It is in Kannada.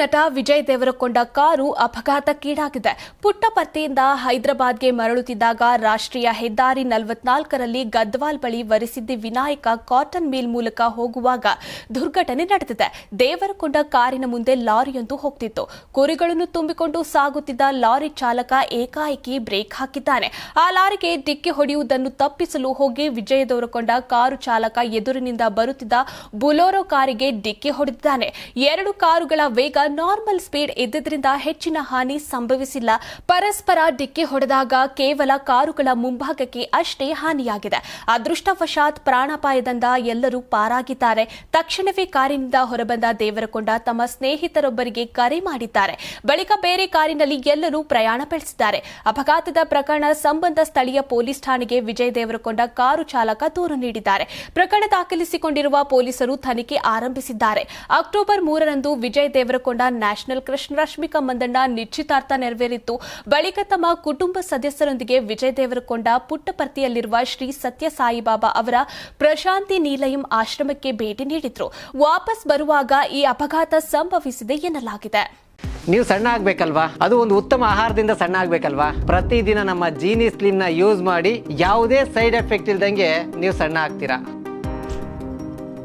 ನಟ ವಿಜಯ್ ದೇವರಕೊಂಡ ಕಾರು ಅಪಘಾತಕ್ಕೀಡಾಗಿದೆ. ಪುಟ್ಟಪರ್ತಿಯಿಂದ ಹೈದರಾಬಾದ್ಗೆ ಮರಳುತ್ತಿದ್ದಾಗ ರಾಷ್ಟ್ರೀಯ ಹೆದ್ದಾರಿ ನಲವತ್ನಾಲ್ಕರಲ್ಲಿ ಗದ್ವಾಲ್ ಬಳಿ ವರಿಸಿದ್ದಿ ವಿನಾಯಕ ಕಾಟನ್ ಮಿಲ್ ಮೂಲಕ ಹೋಗುವಾಗ ದುರ್ಘಟನೆ ನಡೆದಿದೆ. ದೇವರಕೊಂಡ ಕಾರಿನ ಮುಂದೆ ಲಾರಿಯೊಂದು ಹೋಗ್ತಿತ್ತು. ಕುರಿಗಳನ್ನು ತುಂಬಿಕೊಂಡು ಸಾಗುತ್ತಿದ್ದ ಲಾರಿ ಚಾಲಕ ಏಕಾಏಕಿ ಬ್ರೇಕ್ ಹಾಕಿದ್ದಾನೆ. ಆ ಲಾರಿಗೆ ಡಿಕ್ಕಿ ಹೊಡೆಯುವುದನ್ನು ತಪ್ಪಿಸಲು ಹೋಗಿ ವಿಜಯ ದೇವರಕೊಂಡ ಕಾರು ಚಾಲಕ ಎದುರಿನಿಂದ ಬರುತ್ತಿದ್ದ ಬುಲೋರೋ ಕಾರಿಗೆ ಡಿಕ್ಕಿ ಹೊಡೆದಿದ್ದಾನೆ. ಎರಡು ಕಾರುಗಳ ವೇಗ ನಾರ್ಮಲ್ ಸ್ಪೀಡ್ ಇದ್ದಿದ್ದರಿಂದ ಹೆಚ್ಚಿನ ಹಾನಿ ಸಂಭವಿಸಿಲ್ಲ. ಪರಸ್ಪರ ಡಿಕ್ಕಿ ಹೊಡೆದಾಗ ಕೇವಲ ಕಾರುಗಳ ಮುಂಭಾಗಕ್ಕೆ ಅಷ್ಟೇ ಹಾನಿಯಾಗಿದೆ. ಅದೃಷ್ಟವಶಾತ್ ಪ್ರಾಣಾಪಾಯದಿಂದ ಎಲ್ಲರೂ ಪಾರಾಗಿದ್ದಾರೆ. ತಕ್ಷಣವೇ ಕಾರಿನಿಂದ ಹೊರಬಂದ ದೇವರಕೊಂಡ ತಮ್ಮ ಸ್ನೇಹಿತರೊಬ್ಬರಿಗೆ ಕರೆ ಮಾಡಿದ್ದಾರೆ. ಬಳಿಕ ಬೇರೆ ಕಾರಿನಲ್ಲಿ ಎಲ್ಲರೂ ಪ್ರಯಾಣ ಬೆಳೆಸಿದ್ದಾರೆ. ಅಪಘಾತದ ಪ್ರಕರಣ ಸಂಬಂಧ ಸ್ಥಳೀಯ ಪೊಲೀಸ್ ಠಾಣೆಗೆ ವಿಜಯ್ ದೇವರಕೊಂಡ ಕಾರು ಚಾಲಕ ದೂರು ನೀಡಿದ್ದಾರೆ. ಪ್ರಕರಣ ದಾಖಲಿಸಿಕೊಂಡಿರುವ ಪೊಲೀಸರು ತನಿಖೆ ಆರಂಭಿಸಿದ್ದಾರೆ. ಅಕ್ಟೋಬರ್ ಮೂರರಂದು ವಿಜಯ್ ದೇವರಕೊಂಡ ನ್ಯಾಷನಲ್ ಕೃಷ್ಣ ರಶ್ಮಿಕಾ ಮಂದಣ್ಣ ನಿಶ್ಚಿತಾರ್ಥ ನೆರವೇರಿತ್ತು ಬಳಿಕ ತಮ್ಮ ಕುಟುಂಬ ಸದಸ್ಯರೊಂದಿಗೆ ವಿಜಯ್ ದೇವರಕೊಂಡ ಪುಟ್ಟಪರ್ತಿಯಲ್ಲಿರುವ ಶ್ರೀ ಸತ್ಯ ಸಾಯಿಬಾಬಾ ಅವರ ಪ್ರಶಾಂತಿ ನೀಲಯಂ ಆಶ್ರಮಕ್ಕೆ ಭೇಟಿ ನೀಡಿದ್ರು. ವಾಪಸ್ ಬರುವಾಗ ಈ ಅಪಘಾತ ಸಂಭವಿಸಿದೆ ಎನ್ನಲಾಗಿದೆ. ನೀವು ಸಣ್ಣ ಆಗ್ಬೇಕಲ್ವಾ? ಅದು ಒಂದು ಉತ್ತಮ ಆಹಾರದಿಂದ ಸಣ್ಣ ಆಗ್ಬೇಕಲ್ವಾ? ಪ್ರತಿದಿನ ನಮ್ಮ ಜೀನಿ ಸ್ಲಿಮ್ನ ಯೂಸ್ ಮಾಡಿ ಯಾವುದೇ ಸೈಡ್ ಎಫೆಕ್ಟ್ ಇಲ್ದಂಗೆ ನೀವು ಸಣ್ಣ ಆಗ್ತೀರಾ?